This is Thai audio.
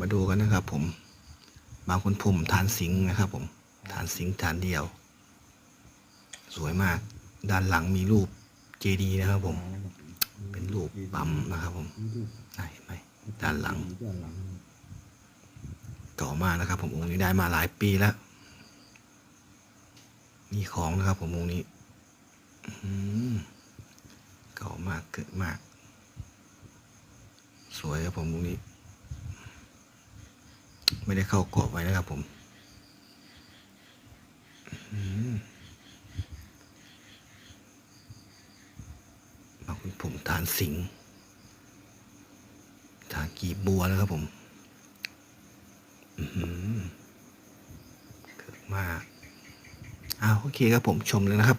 มาดูกันนะครับ ผมบางคนผมฐานสิงนะครับผมฐานสิงฐานเดียว สวยมาก ด้านหลังมีรูปเจดีนะครับ ผม เป็นรูปปั๊มนะครับ ผมเห็นไหมด้านหลังด้านหลังเก่ามากนะครับ ผมองค์นี้ได้มาหลายปีแล้วมีของนะครับ ผมองค์นี้เก่ามากเกิดมาก สวยครับผมองค์นี้ ไม่ได้เข้ากรอบไว้นะครับผมอื้อหือบางคนผมฐานสิงห์ฐานกีบบัวนะครับผมอืมเกิดมากอ้าวโอเคครับผมชมเลยนะครับ